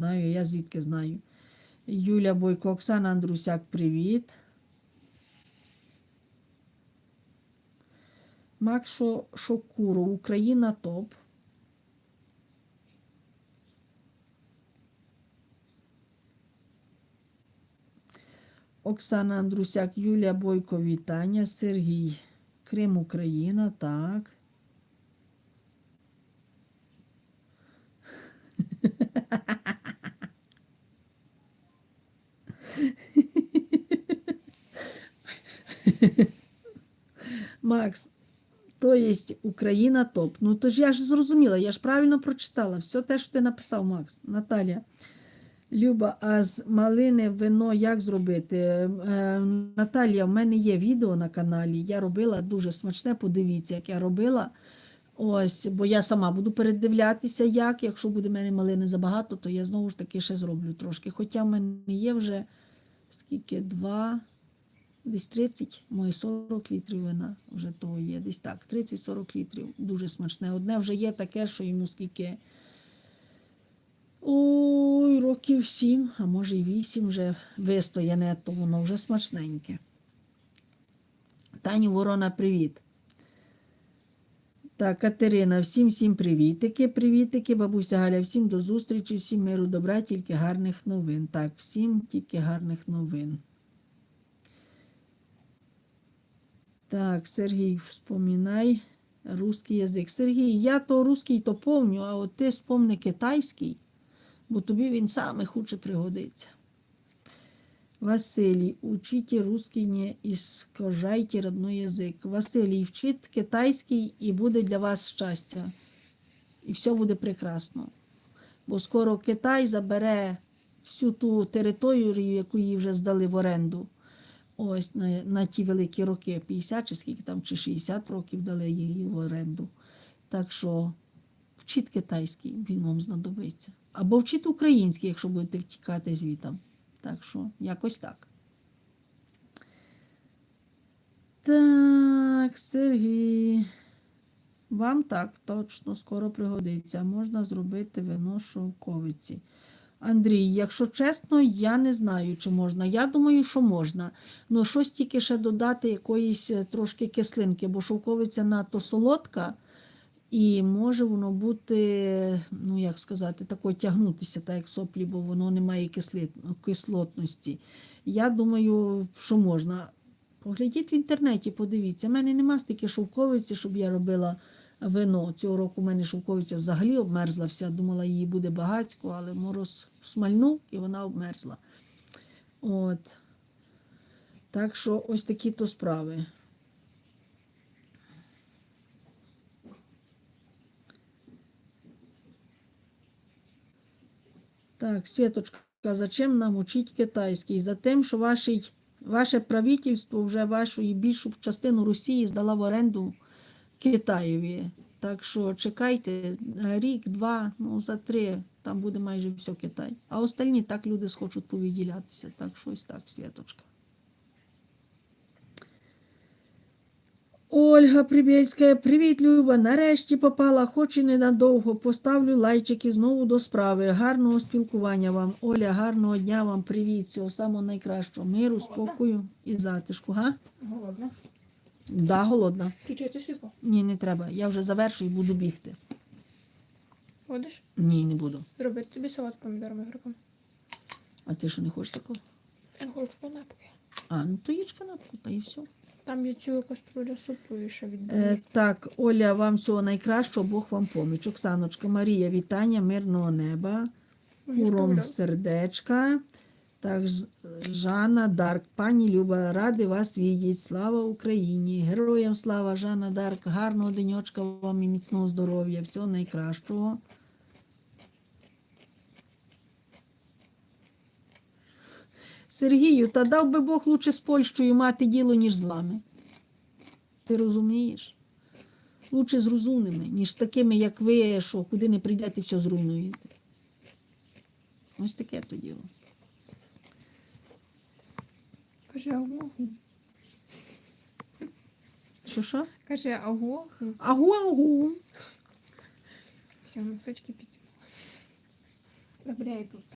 знаю, я звідки знаю. Юля Бойко, Оксана Андрусяк, привіт. Макс Шо- Шокуров, Україна топ. Оксана Андрусяк, Юлія Бойко, вітання. Сергій, Крим, Україна, так. Макс, то є Україна топ. Ну то ж я ж зрозуміла, я ж правильно прочитала. Все те, що ти написав, Макс. Наталія. Люба, а з малини вино як зробити? Е, Наталія, в мене є відео на каналі. Я робила дуже смачне. Подивіться, як я робила. Ось, бо я сама буду передивлятися, як. Якщо буде в мене малини забагато, то я знову ж таки ще зроблю трошки. Хоча в мене є вже скільки два, десь 30, моє 40 літрів вина вже того є. Десь так, 30-40 літрів. Дуже смачне. Одне вже є таке, що йому скільки. Ой, років сім, а може й вісім вже вистояне, то воно вже смачненьке. Таню Ворона, привіт. Так, Катерина, всім всім привітики, привітики, бабуся Галя, всім до зустрічі, всім миру, добра, тільки гарних новин. Так, всім тільки гарних новин. Так, Сергій, вспоминай русский язик. Сергій, я то русский то помню, а от ти спомни китайський, бо тобі він саме хуче пригодиться. Василій, учите русский, не искажайте родной язик. Василій, вчіть китайський і буде для вас щастя. І все буде прекрасно. Бо скоро Китай забере всю ту територію, яку їй вже здали в оренду. Ось на, на ті великі роки, 50 чи скільки там, чи 60 років дали її в оренду. Так що вчіть китайський, він вам знадобиться. Або вчіть український, якщо будете втікати звітом. Так що, якось так. Так, Сергій. Вам так точно скоро пригодиться. Можна зробити вино шовковиці. Андрій, якщо чесно, я не знаю, чи можна. Я думаю, що можна. Ну, щось тільки ще додати якоїсь е, трошки кислинки, бо шовковиця надто солодка, і може воно бути, ну як сказати, тако тягнутися, так як соплі, бо воно не має кислотності. Я думаю, що можна. Поглядіть в інтернеті, подивіться. У мене нема стільки шовковиці, щоб я робила вино. Цього року у мене шовковиця взагалі обмерзла вся. Думала, її буде багатько, але мороз смальнув і вона обмерзла. От. Так що ось такі то справи. Так, Світочка, зачем нам учить китайський? За тим, що ваше правительство вже вашу і більшу частину Росії здала в оренду Китаєві. Так що чекайте рік, два, ну за три, там буде майже все Китай. А остальні так люди схочуть повідділятися. Так що ось так, Світочка. Ольга Прибєльська, привіт, Люба. Нарешті попала, хоч і ненадовго. Поставлю лайчики знову до справи. Гарного спілкування вам. Оля, гарного дня вам, привіт, всього самого найкращого. Миру, спокою і затишку. Га? Голодна. Да, голодна. Включайте світло. Ні, не треба. Я вже завершую і буду бігти. Будеш? Ні, не буду. Зробити тобі салат з помідорами гриком. А ти що не хочеш такого? Я хочу канапки. А, ну то їж канапку, та і все. Там є ціла каструля супу і ще від Е, так, Оля, вам всього найкращого, Бог вам поміч. Оксаночка, Марія, вітання, мирного неба. Фуром сердечка. Так, Жанна Дарк, пані Люба, ради вас відіть. Слава Україні! Героям слава, Жанна Дарк, гарного денечка вам і міцного здоров'я, всього найкращого. Сергію, та дав би Бог лучше з Польщею мати діло, ніж з вами. Ти розумієш? Лучше з розумними, ніж з такими, як ви, що куди не прийдете, все зруйнуєте. Ось таке то діло. Каже, агу. Що що? Каже, агу. Агу, агу. Все, носочки підтягнули. Добре, я йду.